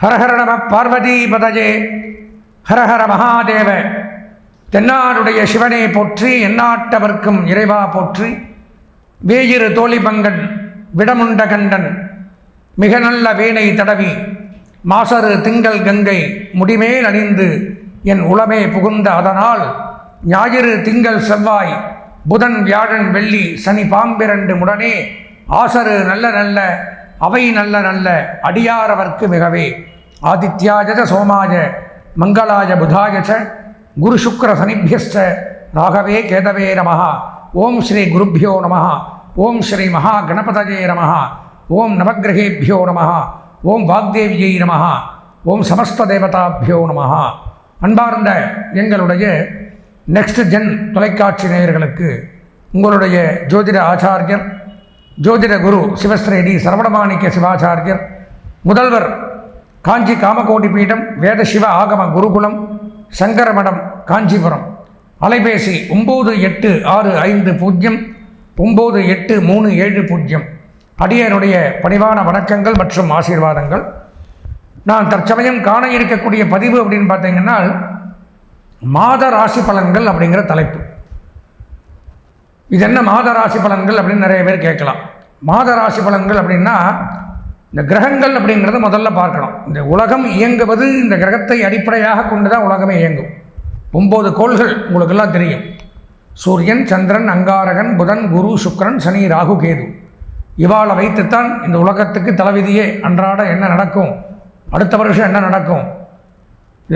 ஹரஹர நம பார்வதி பதஜே. ஹரஹர மகாதேவ. தென்னாடுடைய சிவனை போற்றி எந்நாட்டவர்க்கும் இறைவா போற்றி. வேயிரு தோழிபங்கன் விடமுண்ட கண்டன். மிக நல்ல வீணை தடவி மாசரு திங்கள் கங்கை முடிமேல் அணிந்து என் உளமே புகுந்த அதனால் ஞாயிறு திங்கள் செவ்வாய் புதன் வியாழன் வெள்ளி சனி பாம்பிரண்டு முடனே ஆசரு நல்ல நல்ல அவை நல்ல நல்ல அடியாரவர்க்கு மிகவே. ஆதித்யாஜ சோமாய மங்களாய புதாய ச குரு சுக்கர சனிபியஸ்ட ராகவே கேதவே நமः ஓம் ஸ்ரீ குருப்பியோ நமஹா. ஓம் ஸ்ரீ மகா கணபதஜே நமஹா. ஓம் நவக்கிரகேபியோ நமஹா. ஓம் வாக்தேவியை நமஹா. ஓம் சமஸ்த தேவதாபியோ நமஹா. அன்பார்ந்த எங்களுடைய நெக்ஸ்ட் ஜென் தொலைக்காட்சி நேயர்களுக்கு உங்களுடைய ஜோதிட ஆச்சாரியர் ஜோதிட குரு சிவஸ்ரேடி சரவணமாணிக்க சிவாச்சாரியர் முதல்வர் காஞ்சி காமகோடி பீடம் வேத சிவ ஆகம குருகுலம் சங்கரமடம் காஞ்சிபுரம். அலைபேசி ஒம்பது எட்டு ஆறு ஐந்து பூஜ்ஜியம் ஒம்பது எட்டு மூணு ஏழு பூஜ்ஜியம். அடியனுடைய பணிவான வணக்கங்கள் மற்றும் ஆசீர்வாதங்கள். நான் தற்சமயம் காண இருக்கக்கூடிய பதிவு அப்படின்னு பார்த்தீங்கன்னா மாத ராசி பலன்கள் அப்படிங்கிற தலைப்பு. இது என்ன மாத ராசி பலன்கள் அப்படின்னு நிறைய பேர் கேட்கலாம். மாத ராசி பலன்கள் அப்படின்னா இந்த கிரகங்கள் அப்படிங்கிறத முதல்ல பார்க்கணும். இந்த உலகம் இயங்குவது இந்த கிரகத்தை அடிப்படையாக கொண்டு தான் உலகமே இயங்கும். ஒம்பது கோள்கள் உங்களுக்கெல்லாம் தெரியும். சூரியன் சந்திரன் அங்காரகன் புதன் குரு சுக்கரன் சனி ராகு கேது. இவாளை வைத்துத்தான் இந்த உலகத்துக்கு தலைவிதியே. அன்றாட என்ன நடக்கும்? அடுத்த வருஷம் என்ன நடக்கும்?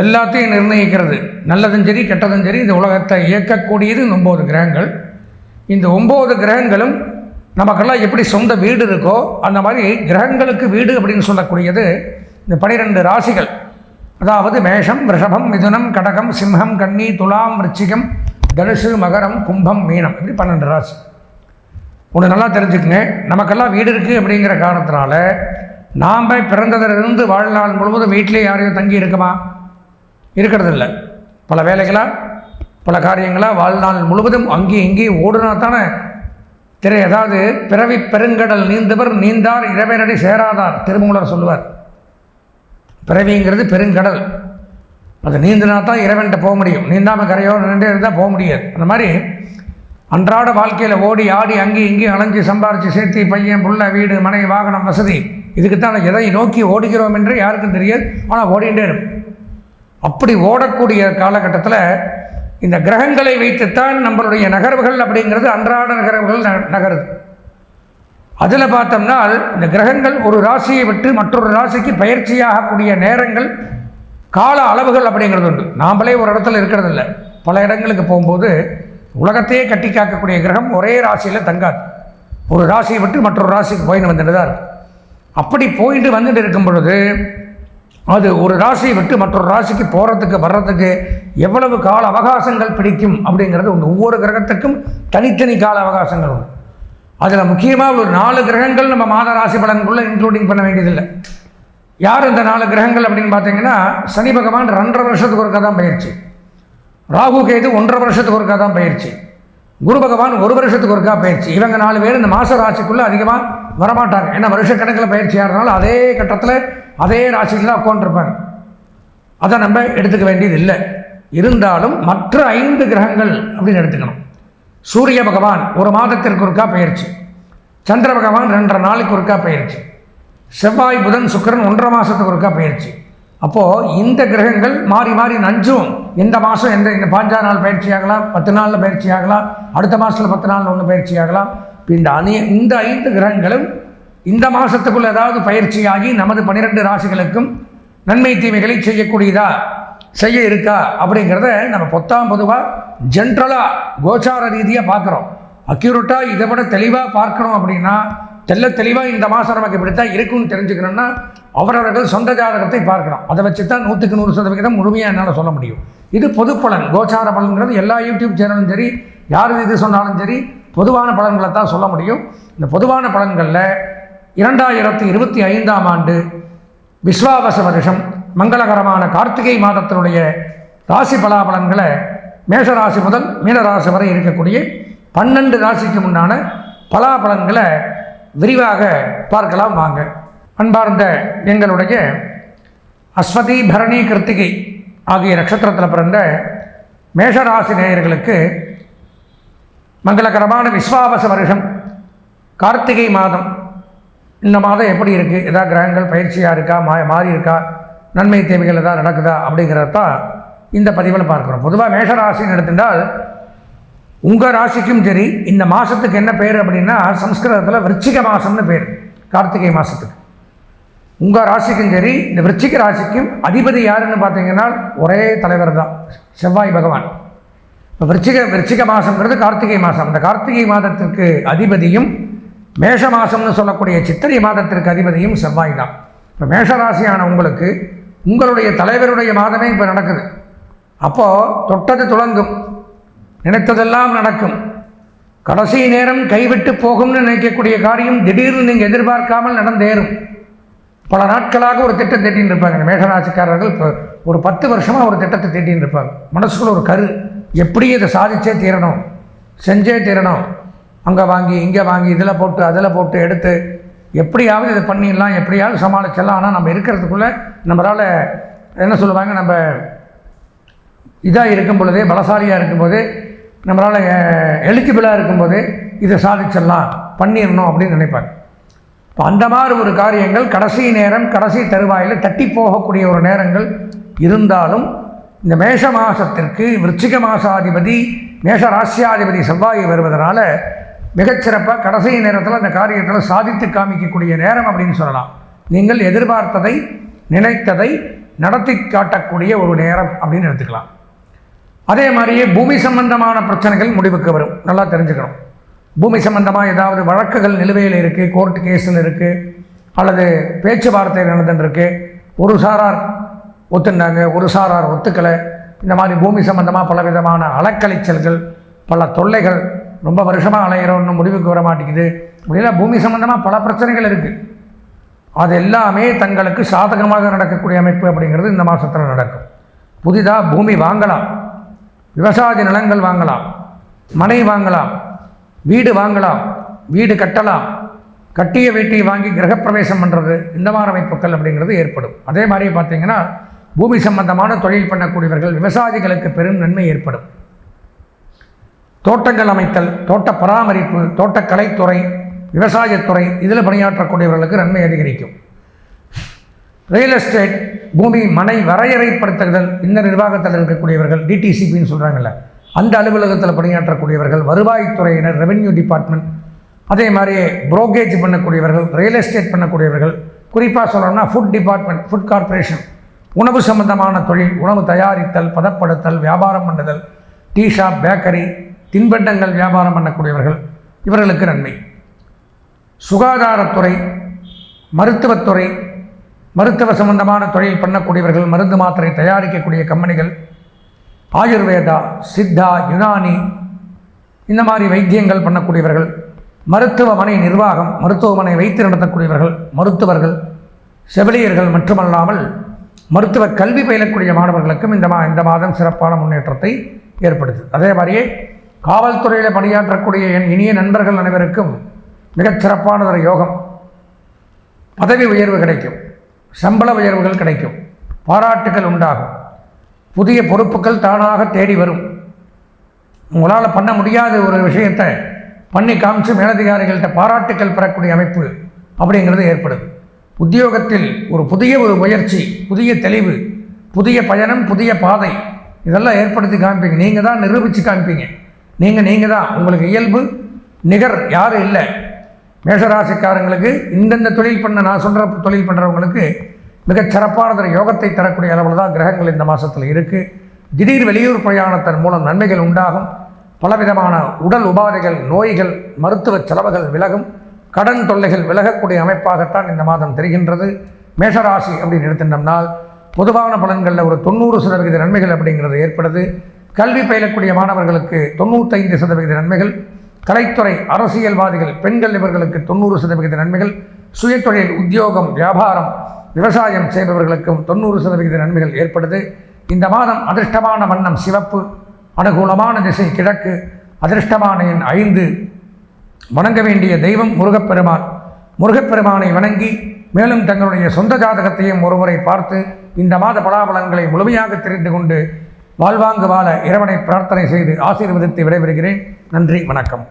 எல்லாத்தையும் நிர்ணயிக்கிறது. நல்லதும் சரி கெட்டதும் சரி இந்த உலகத்தை இயக்கக்கூடியது இந்த ஒம்பது கிரகங்கள். இந்த ஒம்பது கிரகங்களும் நமக்கெல்லாம் எப்படி சொந்த வீடு இருக்கோ அந்த மாதிரி கிரகங்களுக்கு வீடு அப்படின்னு சொல்லக்கூடியது இந்த பனிரெண்டு ராசிகள். அதாவது மேஷம் ரிஷபம் மிதுனம் கடகம் சிம்ஹம் கன்னி துலாம் விருச்சிகம் தனுசு மகரம் கும்பம் மீனம் இப்படி பன்னெண்டு ராசி. ஒன்று நல்லா தெரிஞ்சுக்கங்க. நமக்கெல்லாம் வீடு இருக்குது அப்படிங்கிற காரணத்தினால நாம் பிறந்ததிலிருந்து வாழ்நாள் முழுவதும் வீட்டிலே யாரையும் தங்கி இருக்குமா? இருக்கிறதில்ல. பல வேலைகளாக பல காரியங்களாக வாழ்நாள் முழுவதும் அங்கேயும் இங்கேயும் ஓடுனா தானே திரை அதாவது பிறவி பெருங்கடல் நீந்தவர் நீந்தார் இறைவனடி சேராதார் திருமூலர் சொல்லுவார். பிறவிங்கிறது பெருங்கடல். அது நீந்தினா தான் இறைவன்கிட்ட போக முடியும். நீந்தாமல் கரையோடு நின்று இருந்தால் போக முடியாது. அந்த மாதிரி அன்றாட வாழ்க்கையில் ஓடி ஆடி அங்கேயும் இங்கேயும் அலைஞ்சு சம்பாரித்து சேர்த்து பையன் புள்ள வீடு மனை வாகனம் வசதி. இதுக்குத்தான் எதை நோக்கி ஓடுகிறோம் என்று யாருக்கும் தெரியாது. ஆனால் ஓடிண்டே இருக்கும். அப்படி ஓடக்கூடிய காலகட்டத்தில் இந்த கிரகங்களை வைத்துத்தான் நம்மளுடைய நகர்வுகள் அப்படிங்கிறது அன்றாட நகர்வுகள் ந நகருது. அதில் பார்த்தோம்னா இந்த கிரகங்கள் ஒரு ராசியை விட்டு மற்றொரு ராசிக்கு பயிற்சியாகக்கூடிய நேரங்கள் கால அளவுகள் அப்படிங்கிறது உண்டு. நாமளே ஒரு இடத்துல இருக்கிறதில்ல. பல இடங்களுக்கு போகும்போது உலகத்தையே கட்டி காக்கக்கூடிய கிரகம் ஒரே ராசியில் தங்காது. ஒரு ராசியை விட்டு மற்றொரு ராசிக்கு போயின்னு வந்துட்டு தான் இருக்கும் அப்படி போயிட்டு வந்துட்டு இருக்கும் பொழுது அது ஒரு ராசியை விட்டு மற்றொரு ராசிக்கு போகிறதுக்கு வர்றதுக்கு எவ்வளவு கால அவகாசங்கள் பிடிக்கும் அப்படிங்கிறது உண்டு ஒவ்வொரு கிரகத்துக்கும் தனித்தனி கால அவகாசங்கள் உண்டு. அதில் முக்கியமாக ஒரு நாலு கிரகங்கள் நம்ம மாத ராசி பலன்குள்ளே இன்க்ளூடிங் பண்ண வேண்டியதில்லை. யார் இந்த நாலு கிரகங்கள் அப்படின்னு பார்த்தீங்கன்னா சனி பகவான் ரெண்டரை வருஷத்துக்கு ஒருக்கா தான் பயிற்சி. ராகு கேது ஒன்றரை வருஷத்துக்கு ஒருக்கா தான் பயிற்சி. குரு பகவான் ஒரு வருஷத்துக்கு ஒருக்கா பயிற்சி. இவங்க நாலு பேர் இந்த மாத ராசிக்குள்ளே அதிகமாக வரமாட்டாங்க. ஏன்னா வருஷக்கணக்கில் பயிற்சி இருந்தாலும் அதே கட்டத்தில் அதே ராசியில் தான் உட்காந்துருப்பாங்க அதை நம்ம எடுத்துக்க வேண்டியது இல்லை. இருந்தாலும் மற்ற ஐந்து கிரகங்கள் அப்படின்னு எடுத்துக்கணும். சூரிய பகவான் ஒரு மாதத்திற்கு ஒருக்கா பயிற்சி. சந்திர பகவான் ரெண்டரை நாளுக்கு ஒருக்கா பயிற்சி. செவ்வாய் புதன் சுக்கிரன் ஒன்றரை மாதத்துக்கு ஒருக்கா பயிற்சி. அப்போது இந்த கிரகங்கள் மாறி மாறி நஞ்சும். இந்த மாதம் எந்த இந்த பாஞ்சா நாள் பயிற்சி ஆகலாம் பத்து நாளில் பயிற்சி ஆகலாம் அடுத்த மாதத்தில் பத்து நாள் ஒன்று பயிற்சி ஆகலாம். இந்த அணி இந்த ஐந்து கிரகங்களும் இந்த மாதத்துக்குள்ள ஏதாவது பயிற்சியாகி நமது பன்னிரெண்டு ராசிகளுக்கும் நன்மை தீமைகளை செய்யக்கூடியதா? செய்ய இருக்கா? அப்படிங்கிறத நம்ம பொத்தாம் பொதுவாக ஜென்ரலாக கோச்சார ரீதியாக பார்க்குறோம். அக்யூரேட்டாக இதை விட தெளிவாக பார்க்கணும் அப்படின்னா தெல்ல தெளிவாக இந்த மாதம் நமக்கு இப்படித்தான் இருக்குன்னு தெரிஞ்சுக்கணும்னா அவரவர்கள் சொந்த ஜாதகத்தை பார்க்கலாம். அதை வச்சு தான் நூற்றுக்கு நூறு சதவிகிதம் முழுமையாக என்னால் சொல்ல முடியும். இது பொது பலன் கோச்சார பலன்கிறது எல்லா யூடியூப் சேனலும் சரி யார் இது சொன்னாலும் சரி பொதுவான பலன்களை தான் சொல்ல முடியும். இந்த பொதுவான பலன்களில் இரண்டாயிரத்தி இருபத்தி ஐந்தாம் ஆண்டு விஸ்வாவச வருஷம் மங்களகரமான கார்த்திகை மாதத்தினுடைய ராசி பலாபலன்களை மேஷராசி முதல் மீனராசி வரை இருக்கக்கூடிய பன்னெண்டு ராசிக்கு முன்னான பலாபலன்களை விரிவாக பார்க்கலாம் வாங்க. அன்பார்ந்த எங்களுடைய அஸ்வதி பரணி கிருத்திகை ஆகிய நட்சத்திரத்தில் பிறந்த மேஷராசி நேயர்களுக்கு மங்களகரமான விஸ்வாவச வருஷம். கார்த்திகை மாதம். இந்த மாதம் எப்படி இருக்குது ஏதாவது கிரகங்கள் பயிற்சியாக இருக்கா? மா மாறி இருக்கா நன்மை தேவைகள் ஏதாவது நடக்குதா? அப்படிங்கிறத தான் இந்த பதிவில் பார்க்குறோம். பொதுவாக மேஷராசின்னு எடுத்துட்டால் உங்கள் ராசிக்கும் சரி இந்த மாதத்துக்கு என்ன பேர் அப்படின்னா சம்ஸ்கிருதத்தில் விருச்சிக மாதம்னு பேர். கார்த்திகை மாதத்துக்கு உங்கள் ராசிக்கும் சரி இந்த விருச்சிக ராசிக்கும் அதிபதி யாருன்னு பார்த்தீங்கன்னா ஒரே தலைவர் தான். செவ்வாய் பகவான். இப்போ விருச்சிக விருச்சிக மாதங்கிறது கார்த்திகை மாதம் அந்த கார்த்திகை மாதத்திற்கு அதிபதியும் மேஷ மாதம்னு சொல்லக்கூடிய சித்திரை மாதத்திற்கு அதிபதியும் செவ்வாய் தான். இப்போ மேஷராசியான உங்களுக்கு உங்களுடைய தலைவருடைய மாதமே இப்போ நடக்குது. அப்போது தொட்டது துளங்கும். நினைத்ததெல்லாம் நடக்கும். கடைசி நேரம் கைவிட்டு போகும்னு நினைக்கக்கூடிய காரியம் திடீர்னு நீங்கள் எதிர்பார்க்காமல் நடந்தேறும். பல நாட்களாக ஒரு திட்டம் திட்டின்னு இருப்பாங்க. இந்த மேஷராசிக்காரர்கள் இப்போ ஒரு பத்து வருஷமாக ஒரு திட்டத்தை திட்டின்னு இருப்பாங்க. மனசுக்குள்ள ஒரு கரு எப்படி இதை சாதிச்சே தீரணும்? செஞ்சே தீரணும். அங்கே வாங்கி இங்கே வாங்கி இதில் போட்டு அதில் போட்டு எடுத்து எப்படியாவது இதை பண்ணிடலாம் எப்படியாவது சமாளிச்சிடலாம். ஆனால் நம்ம இருக்கிறதுக்குள்ளே நம்மளால் என்ன சொல்லுவாங்க நம்ம இதாக இருக்கும் பொழுதே பலசாலியாக இருக்கும்போது நம்மளால் எலிஜிபிளாக இருக்கும்போது இதை சாதிச்சிடலாம் பண்ணிடணும் அப்படின்னு நினைப்பாங்க. இப்போ அந்த மாதிரி ஒரு காரியங்கள் கடைசி நேரம் கடைசி தருவாயில் தட்டி போகக்கூடிய ஒரு நேரங்கள் இருந்தாலும் இந்த மேஷ மாதத்திற்கு விருச்சிக மாசாதிபதி மேஷ ராசியாதிபதி செவ்வாய் வருவதனால மிகச்சிறப்பாக கடைசி நேரத்தில் அந்த காரியத்தில் சாதித்து காமிக்கக்கூடிய நேரம் அப்படின்னு சொல்லலாம். நீங்கள் எதிர்பார்த்ததை நினைத்ததை நடத்தி காட்டக்கூடிய ஒரு நேரம் அப்படின்னு எடுத்துக்கலாம். அதே மாதிரியே பூமி சம்பந்தமான பிரச்சனைகள் முடிவுக்கு வரும். நல்லா தெரிஞ்சுக்கணும். பூமி சம்பந்தமாக ஏதாவது வழக்குகள் நிலுவையில் இருக்குது கோர்ட் கேஸில் இருக்குது அல்லது பேச்சுவார்த்தை நடந்துட்டுருக்கு ஒரு சாரார் ஒத்துண்டாங்க ஒரு சாரார் ஒத்துக்கலை. இந்த மாதிரி பூமி சம்பந்தமாக பலவிதமான அலக்கலைச்சல்கள் பல தொல்லைகள் ரொம்ப வருஷமாக அலையிறோன்னு முடிவுக்கு வர மாட்டேங்குது. அப்படின்னா பூமி சம்பந்தமாக பல பிரச்சனைகள் இருக்குது அது எல்லாமே தங்களுக்கு சாதகமாக நடக்கக்கூடிய அமைப்பு அப்படிங்கிறது இந்த மாதத்தில் நடக்கும். புதிதாக பூமி வாங்கலாம். விவசாய நிலங்கள் வாங்கலாம். மனை வாங்கலாம். வீடு வாங்கலாம் வீடு கட்டலாம். கட்டிய வீட்டை வாங்கி கிரகப்பிரவேசம் பண்ணுறது இந்த மாதிரி அமைப்புகள் அப்படிங்கிறது ஏற்படும். அதே மாதிரி பார்த்தீங்கன்னா பூமி சம்பந்தமான தொழில் பண்ணக்கூடியவர்கள் விவசாயிகளுக்கு பெரும் நன்மை ஏற்படும். தோட்டங்கள் அமைத்தல் தோட்ட பராமரிப்பு தோட்டக்கலைத்துறை விவசாயத்துறை இதில் பணியாற்றக்கூடியவர்களுக்கு நன்மை அதிகரிக்கும். ரியல் எஸ்டேட் பூமி மனை வரையறைப்படுத்துதல் இந்த நிர்வாகத்தில் இருக்கக்கூடியவர்கள் டிடிசிபின்னு சொல்கிறாங்கல்ல அந்த அலுவலகத்தில் பணியாற்றக்கூடியவர்கள் வருவாய்த்துறையினர் ரெவென்யூ டிபார்ட்மெண்ட் அதே மாதிரி புரோக்கேஜ் பண்ணக்கூடியவர்கள் ரியல் எஸ்டேட் பண்ணக்கூடியவர்கள் குறிப்பாக சொல்லணும்னா ஃபுட் டிபார்ட்மெண்ட் ஃபுட் கார்ப்பரேஷன் உணவு சம்பந்தமான தொழில் உணவு தயாரித்தல் பதப்படுத்தல் வியாபாரம் பண்ணுதல் டீ ஷாப் பேக்கரி தின்பண்டங்கள் வியாபாரம் பண்ணக்கூடியவர்கள் இவர்களுக்கு நன்மை. சுகாதாரத்துறை மருத்துவத்துறை மருத்துவ சம்பந்தமான தொழில் பண்ணக்கூடியவர்கள் மருந்து மாத்திரை தயாரிக்கக்கூடிய கம்பெனிகள் ஆயுர்வேதா சித்தா யுனானி இந்த மாதிரி வைத்தியங்கள் பண்ணக்கூடியவர்கள் மருத்துவமனை நிர்வாகம் மருத்துவமனை வைத்து நடத்தக்கூடியவர்கள் மருத்துவர்கள் செவிலியர்கள் மட்டுமல்லாமல் மருத்துவ கல்வி பயிலக்கூடிய மாணவர்களுக்கும் இந்த மா இந்த மாதம் சிறப்பான முன்னேற்றத்தை ஏற்படுது அதே மாதிரியே காவல்துறையில் பணியாற்றக்கூடிய என் இனிய நண்பர்கள் அனைவருக்கும் மிகச் சிறப்பானதொரு யோகம். பதவி உயர்வு கிடைக்கும். சம்பள உயர்வுகள் கிடைக்கும். பாராட்டுகள் உண்டாகும். புதிய பொறுப்புகள் தானாக தேடி வரும். உங்களால் பண்ண முடியாத ஒரு விஷயத்தை பண்ணி காமிச்சு மேலதிகாரிகள்கிட்ட பாராட்டுக்கள் பெறக்கூடிய அமைப்பு அப்படிங்கிறது ஏற்படுது. உத்தியோகத்தில் ஒரு புதிய ஒரு முயற்சி புதிய தெளிவு புதிய பயணம் புதிய பாதை இதெல்லாம் ஏற்படுத்தி காமிப்பீங்க. நீங்கள் தான் நிரூபித்து காமிப்பீங்க. நீங்கள் நீங்கள் தான். உங்களுக்கு இயல்பு நிகர் யாரும் இல்லை. மேஷராசிக்காரங்களுக்கு இந்தந்த தொழில் பண்ண நான் சொல்கிற தொழில் பண்ணுறவங்களுக்கு மிகச் சிறப்பானதொரு யோகத்தை தரக்கூடிய அளவில் தான் கிரகங்கள் இந்த மாதத்தில் இருக்குது திடீர் வெளியூர் பிரயாணத்தின் மூலம் நன்மைகள் உண்டாகும். பலவிதமான உடல் உபாதைகள் நோய்கள் மருத்துவ செலவுகள் விலகும். கடன் தொல்லைகள் விலகக்கூடிய அமைப்பாகத்தான் இந்த மாதம் தெரிகின்றது. மேஷராசி அப்படின்னு எடுத்துட்டோம்னால் பொதுவான பலன்களில் ஒரு தொண்ணூறு சதவிகித நன்மைகள் அப்படிங்கிறது ஏற்படுது. கல்வி பயிலக்கூடிய மாணவர்களுக்கு தொண்ணூத்தைந்து சதவிகித நன்மைகள். கலைத்துறை அரசியல்வாதிகள் பெண்கள் இவர்களுக்கு தொண்ணூறு சதவிகித நன்மைகள். சுயதொழில் உத்தியோகம் வியாபாரம் விவசாயம் செய்பவர்களுக்கும் தொண்ணூறு சதவிகித நன்மைகள் ஏற்படுது. இந்த மாதம் அதிர்ஷ்டமான வண்ணம் சிவப்பு அனுகூலமான திசை கிழக்கு அதிர்ஷ்டமான எண் ஐந்து. வணங்க வேண்டிய தெய்வம் முருகப்பெருமான். முருகப்பெருமானை வணங்கி மேலும் தங்களுடைய சொந்த ஜாதகத்தையும் ஒருமுறை பார்த்து இந்த மாத பலாபலங்களை முழுமையாக தெரிந்து கொண்டு வாழ்வாங்கு வாழ இறைவனை பிரார்த்தனை செய்து ஆசீர்வதித்து விடைபெறுகிறேன். நன்றி வணக்கம்.